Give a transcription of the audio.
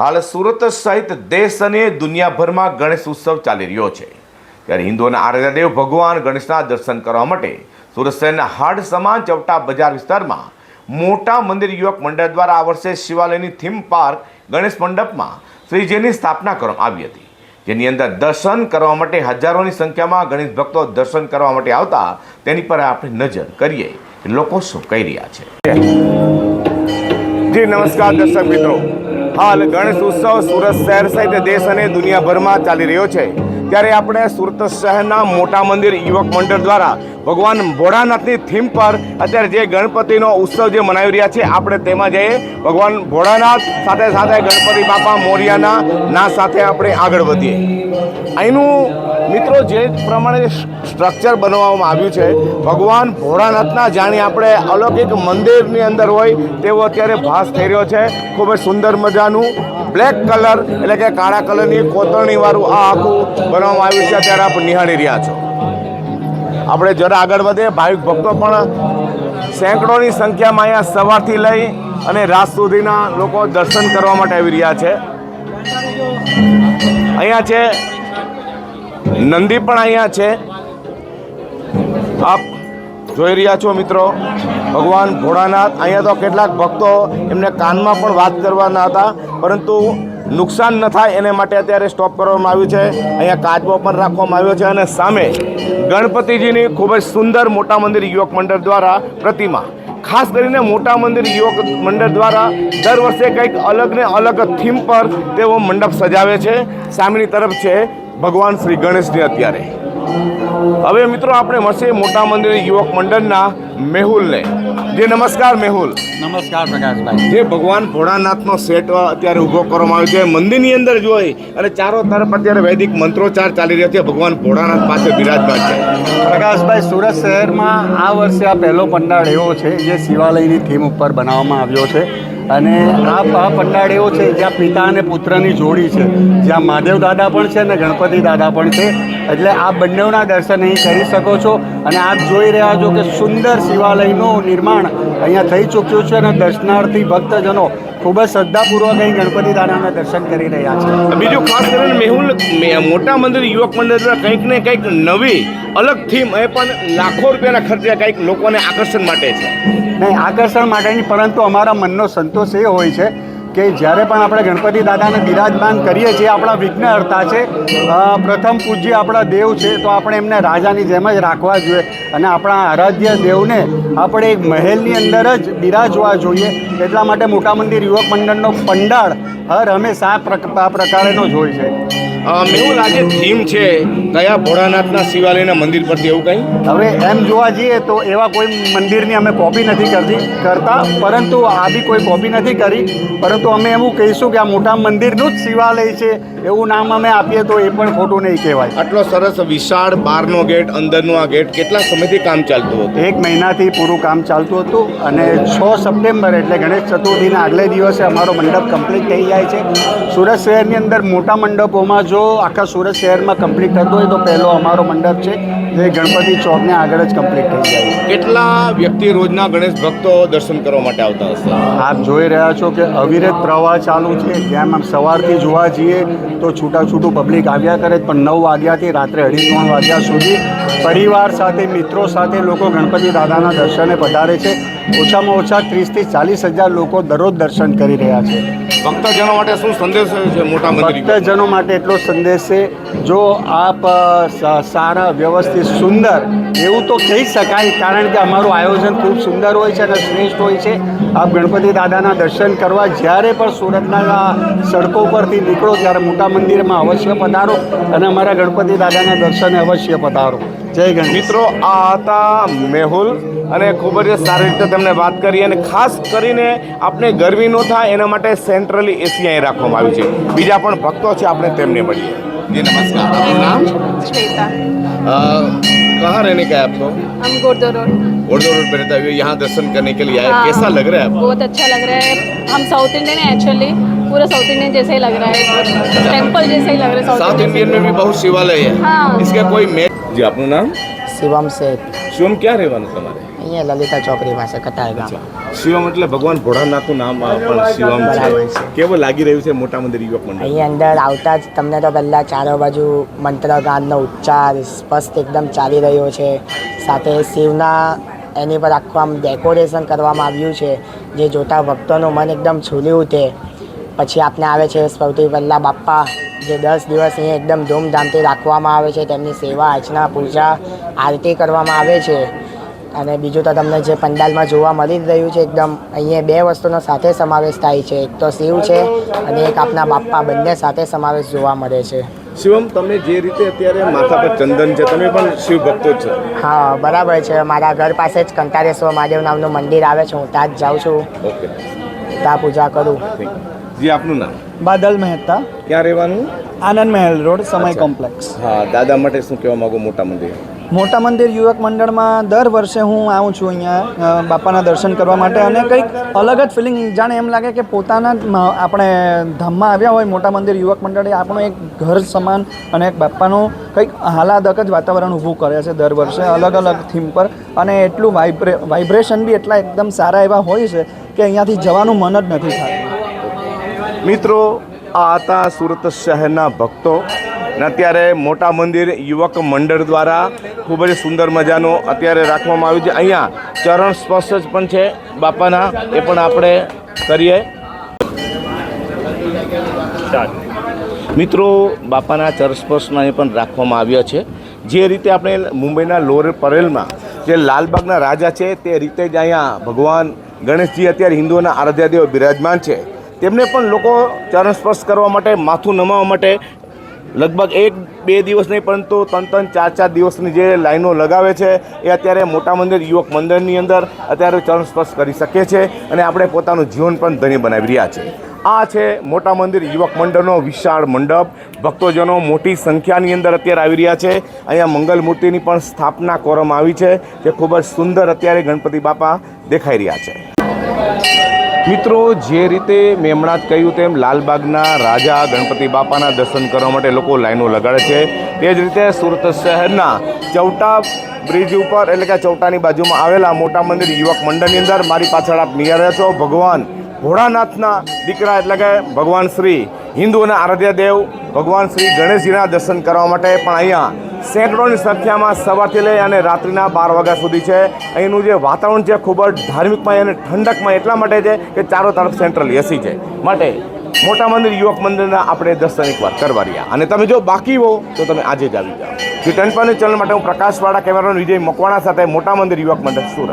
હાલ સુરત સહિત દેશ અને દુનિયાભરમાં ગણેશ ઉત્સવ ચાલી રહ્યો છે. ત્યારે હિન્દુઓના આરાધ્યદેવ ભગવાન ગણેશના દર્શન કરવા માટે સુરત શહેરના હાડ સમાન ચવટા બજાર વિસ્તારમાં મોટા મંદિર યુવક મંડળ દ્વારા આ વર્ષે શિવાલયની થીમ પાર્ક ગણેશ મંડપમાં શ્રીજીની સ્થાપના કરવામાં આવી હતી. જેની અંદર દર્શન કરવા માટે હજારોની સંખ્યામાં ગણેશ ભક્તો દર્શન કરવા માટે આવતા તેની પર આપણે નજર કરીએ લોકો શું કહી રહ્યા છે. જી, નમસ્કાર દર્શક મિત્રો. હાલ ગણેશ ઉત્સવ સુરત શહેર સહિત દેશ અને દુનિયાભરમાં ચાલી રહ્યો છે. ત્યારે આપણે સુરત શહેરના મોટા મંદિર યુવક મંડળ દ્વારા ભગવાન ભોળાનાથની થીમ પર અત્યારે જે ગણપતિનો ઉત્સવ જે મનાવી રહ્યા છે, આપણે તેમાં જઈએ. ભગવાન ભોળાનાથ, સાથે સાથે ગણપતિ બાપા મોરિયાના, ના સાથે આપણે આગળ વધીએ. અહીંનું મિત્રો જે પ્રમાણે સ્ટ્રક્ચર બનાવવામાં આવ્યું છે, ભગવાન ભોળાનાથના જાણી આપણે અલૌકિક મંદિરની અંદર હોય તેવો અત્યારે ભાસ થઈ રહ્યો છે. ખૂબ જ સુંદર મજાનું બ્લેક કલર એટલે કે કાળા કલરની કોતરણીવાળું આ આખું બનાવવામાં આવ્યું છે. અત્યારે આપ નિહાળી રહ્યા છો. આપણે જરા આગળ વધીએ ભાવિક ભક્તો પણ સેંકડોની સંખ્યામાં અહીંયા સવારથી લઈ અને રાત સુધીના લોકો દર્શન કરવા માટે આવી રહ્યા છે. અહીંયા છે, નંદી પણ અહીંયા છે. આપ જોઈ રહ્યા છો મિત્રો. ભગવાન ભોળાનાથ, અહીંયા તો કેટલાક ભક્તો એમને કાનમાં પણ વાત કરવાના હતા, પરંતુ નુકસાન ન થાય એને માટે અત્યારે સ્ટોપ કરવામાં આવ્યું છે. અહીંયા કાચબો પણ રાખવામાં આવ્યો છે અને સામે ગણપતિજીની ખૂબ જ સુંદર મોટા મંદિર યુવક મંડળ દ્વારા પ્રતિમા. ખાસ કરીને મોટા મંદિર યુવક મંડળ દ્વારા દર વર્ષે કંઈક અલગ ને અલગ થીમ પર તેઓ મંડપ સજાવે છે. સામેની તરફ છે ભગવાન શ્રી ગણેશની અત્યારે. હવે મિત્રો આપણે મળશે મોટા મંદિર યુવક મંડળના મેહુલને. જે નમસ્કાર મેહુલ. નમસ્કાર પ્રકાશભાઈ. જે ભગવાન ભોળાનાથનો સેટ અત્યારે ઊભો કરવામાં આવ્યો છે. મંદિરની અંદર જોઈ અને ચારો તરફ અત્યારે વૈદિક મંત્રોચ્ચાર ચાલી રહ્યો છે. ભગવાન ભોળાનાથ પાસે બિરાજમાન છે. પ્રકાશભાઈ સુરત શહેરમાં આ વર્ષે આ પહેલો પંડાળ એવો છે જે શિવાલયની થીમ ઉપર બનાવવામાં આવ્યો છે. અને આ આ પંડાળ એવો છે, જ્યાં પિતા અને પુત્રની જોડી છે. જ્યાં મહાદેવ દાદા પણ છે અને ગણપતિ દાદા પણ છે. એટલે આ બંનેઓના દર્શન અહીં કરી શકો છો અને આપ જોઈ રહ્યા છો કે સુંદર શિવાલયનું નિર્માણ અહીંયા થઈ ચૂક્યું છે અને દર્શનાર્થી ભક્તજનો ખૂબ જ શ્રદ્ધાપૂર્વક અહીં ગણપતિ દાદાના દર્શન કરી રહ્યા છે. બીજું ખાસ કરીને મેહુલ મે- મોટા મંદિર યુવક મંદિર દ્વારા કંઈક ને કંઈક નવી અલગ થીમ એ પણ લાખો રૂપિયાના ખર્ચે કંઈક લોકોને આકર્ષણ માટે છે. નહીં આકર્ષણ માટેની પરંતુ અમારા મનનો સંતોષ એ હોય છે કે જ્યારે પણ આપણે ગણપતિ દાદાને બિરાજમાન કરીએ છીએ, આપણા વિઘ્નહર્તા છે પ્રથમ પૂજ્ય આપણા દેવ છે, તો આપણે એમને રાજાની જેમ જ રાખવા જોઈએ. અને આપણા આરાધ્ય દેવને આપણે એક મહેલની અંદર જ બિરાજવા જોઈએ. એટલા માટે મોટા મંદિર યુવક મંડળનો પંડાળ હર હંમેશા આ પ્રકારનો જ હોય છે. એવું લાગે થીમ છે કયા ભોળાનાથના શિવાલયના મંદિર પરથી એવું કંઈ? હવે એમ જોવા જઈએ તો એવા કોઈ મંદિરની અમે કોપી નથી કરતી કરતા પરંતુ આ બી કોઈ કોપી નથી કરી. પરંતુ અમે એવું કહીશું કે આ મોટા મંદિરનું જ શિવાલય છે એવું નામ અમે આપીએ તો એ પણ ખોટું નહીં કહેવાય. આટલો સરસ વિશાળ બહારનો ગેટ અંદરનો આ ગેટ કેટલા સમયથી કામ ચાલતું હતું? એક મહિનાથી પૂરું કામ ચાલતું હતું અને છ સપ્ટેમ્બર એટલે ગણેશ ચતુર્થીના આગલે દિવસે અમારો મંડપ કમ્પ્લીટ થઈ જાય છે. સુરત શહેરની અંદર મોટા મંડપોમાં જો આખા સુરત શહેરમાં કમ્પ્લીટ થતો હોય તો પહેલો અમારો મંડપ છે જે ગણપતિ ચોકને આગળ જ કમ્પ્લીટ થઈ જાય છે. કેટલા વ્યક્તિ રોજના ગણેશ ભક્તો દર્શન કરવા માટે આવતા હશે? આપ જોઈ રહ્યા છો કે અવિરત પ્રવાહ ચાલુ છે. જેમ આમ સવારથી જોવા જઈએ તો છૂટા છૂટું પબ્લિક આવ્યા કરે પણ નવ વાગ્યાથી રાત્રે અઢી ત્રણ વાગ્યા સુધી પરિવાર સાથે મિત્રો સાથે લોકો ગણપતિ દાદાના દર્શને પધારે છે. ઓછામાં ઓછા ત્રીસથી ચાલીસ હજાર લોકો દરરોજ દર્શન કરી રહ્યા છે. ભક્તજનો માટે શું સંદેશ છે મોટા ભક્તજનો માટે એટલો સંદેશ છે, જો આપ સારા, વ્યવસ્થિત, સુંદર, એવું તો કહી શકાય, કારણ કે અમારું આયોજન ખૂબ સુંદર હોય છે અને શ્રેષ્ઠ હોય છે. આપ ગણપતિ દાદાના દર્શન કરવા જ્યારે પણ સુરતના સડકો પરથી નીકળો, ત્યારે મોટા મંદિરમાં અવશ્ય પધારો અને અમારા ગણપતિ દાદાના દર્શને અવશ્ય પધારો. જય ગણેશ મિત્રો આ હતા મેહુલ અને ખૂબ જ સારી રીતે તેમણે વાત કરી અને ખાસ કરીને આપણે ગરમી ન થાય એના માટે સેન્ટ્રલી એસી અહીં રાખવામાં આવી છે બીજા પણ ભક્તો છે આપણે તેમને મળીએ જી નમસ્કાર આપનું નામ श्वेता अ, कहाँ रहने का है आपको हम गुर्दो रोड गोड़दो रोड पे रहता है यहाँ दर्शन करने के लिए आए हाँ। कैसा लग रहा है आपको बहुत अच्छा लग रहा है हम साउथ इंडियन है एक्चुअली पूरा साउथ इंडियन जैसा ही लग रहा है टेम्पल जैसा ही लग रहा है साउथ इंडियन में भी बहुत शिवालय है हाँ। इसका कोई મેચ જી આપનું નામ? શિવમ શેઠ. શિવમ ક્યાં રહેવાનું તમારે? અહીંયા લલિતા ચોકડી પાસે કટાય ગામ શિવમ એટલે ભગવાન ભોળાનાથનું નામ પણ શિવમ છે. કેવું લાગી રહ્યું છે મોટા મંદિર યુવક મંડળ અહીં અંદર આવતા જ તમને તો પહેલાં ચારો બાજુ મંત્ર ગાનનો ઉચ્ચાર સ્પષ્ટ એકદમ ચાલી રહ્યો છે. સાથે શિવના એની પર આખું આમ ડેકોરેશન કરવામાં આવ્યું છે. જે જોતા ભક્તોનું મન એકદમ છૂલી ઉઠે. પછી આપને આવે છે સૌથી પહેલાં બાપ્પા. જે દસ દિવસ અહીંયા એકદમ ધૂમધામથી રાખવામાં આવે છે તેમની સેવા અર્ચના પૂજા આરતી કરવામાં આવે છે. અને બીજું તો તમને જે પંડાલમાં જોવા મળી જ રહ્યું છે એકદમ અહીંયા બે વસ્તુનો સાથે સમાવેશ થાય છે. એક તો શિવ છે અને એક આપના બાપ્પા બંને સાથે સમાવેશ જોવા મળે છે. શિવમ તમે જે રીતે અત્યારે માથા પર ચંદન છે તમે પણ શિવ ભક્તો છો. હા બરાબર છે. મારા ઘર પાસે જ કંટારેશ્વર મહાદેવ નામનું મંદિર આવે છે હું ત્યાં જ જાઉં છું. ઓકે. ત્યાં પૂજા કરું. જી આપનું નામ? બાદલ મહેતા. ક્યાં રહેવાનું? આનંદ મહેલ રોડ સમય. કોમ્પ્લેક્સ. હા દાદા માટે શું કહેવા માંગુ મોટા મંદિર? મોટા મંદિર યુવક મંડળમાં દર વર્ષે હું આવું છું અહીંયા બાપાના દર્શન કરવા માટે અને કંઈક અલગ જ ફિલિંગ જાણે એમ લાગે કે પોતાના આપણે ધામમાં આવ્યા હોય મોટા મંદિર યુવક મંડળ આપણું એક ઘર સમાન અને એક બાપાનું કંઈક હાલાદક જ વાતાવરણ ઊભું કરે છે દર વર્ષે અલગ અલગ થીમ પર. અને એટલું વાઇબ્રે વાઇબ્રેશન બી એટલા એકદમ સારા એવા હોય છે કે અહીંયાથી જવાનું મન જ નથી થતું. મિત્રો, આ હતા સુરત શહેરના ભક્તો. અને અત્યારે મોટા મંદિર યુવક મંડળ દ્વારા ખૂબ જ સુંદર મજાનું અત્યારે રાખવામાં આવ્યું છે. અહીંયા ચરણ સ્પર્શ જ પણ છે. બાપાના, એ પણ આપણે કરીએ. મિત્રો, બાપાના ચરણ સ્પર્શના એ પણ રાખવામાં આવ્યા છે. જે રીતે આપણે મુંબઈના લોર પરેલમાં જે લાલબાગના રાજા છે, તે રીતે જ અહીંયા ભગવાન ગણેશજી અત્યારે હિન્દુઓના આરાધ્યાદેવ બિરાજમાન છે. તેમને પણ લોકો ચરણ સ્પર્શ કરવા માટે, માથું નમાવવા માટે લગભગ એક, બે દિવસ નહીં, પરંતુ ત્રણ ત્રણ, ચાર ચાર દિવસની જે લાઈનો લગાવે છે, એ અત્યારે મોટા મંદિર, યુવક મંદિરની અંદર અત્યારે ચરણ સ્પર્શ કરી શકે છે અને આપણે પોતાનું જીવન પણ ધન્ય બનાવી રહ્યા છે. આ છે મોટા મંદિર યુવક મંડળનો વિશાળ મંડપ. ભક્તોજનો મોટી સંખ્યાની અંદર અત્યારે આવી રહ્યા છે. અહીંયા મંગલ મૂર્તિની પણ સ્થાપના કરવામાં આવી છે, જે ખૂબ જ સુંદર અત્યારે ગણપતિ બાપા દેખાઈ રહ્યા છે. મિત્રો, જે રીતે મેં હમણાં જ કહ્યું તેમ લાલબાગના રાજા ગણપતિ બાપાના દર્શન કરવા માટે લોકો લાઈનો લગાડે છે. તે જ રીતે સુરત શહેરના ચૌટા બ્રિજ ઉપર, એટલે કે ચૌટાની બાજુમાં આવેલા મોટા મંદિર યુવક મંડળની અંદર મારી પાછળ આપ નિહાળ્યા છો. ભગવાન ભોળાનાથના દીકરા એટલે કે ભગવાન શ્રી હિન્દુઓના આરાધ્ય દેવ ભગવાન શ્રી ગણેશજીના દર્શન કરવા માટે પણ અહીંયા સેંકડોની સંખ્યામાં સવારથી લઈ અને રાત્રિના બાર વાગ્યા સુધી છે. અહીંનું જે વાતાવરણ છે ખૂબ જ ધાર્મિકમય અને ઠંડકમય એટલા માટે છે કે ચારો તરફ સેન્ટ્રલ એસી છે. માટે મોટા મંદિર, યુવક મંદિરના આપણે દર્શન એકવાર કરવા રહ્યા. અને તમે જો બાકી હો, તો તમે આજે જ આવી જાઓ. જે ટનપાની ચેનલ માટે હું પ્રકાશવાળા કેમેરાનો વિજય મકવાણા સાથે મોટા મંદિર, યુવક મંડળ, સુરત.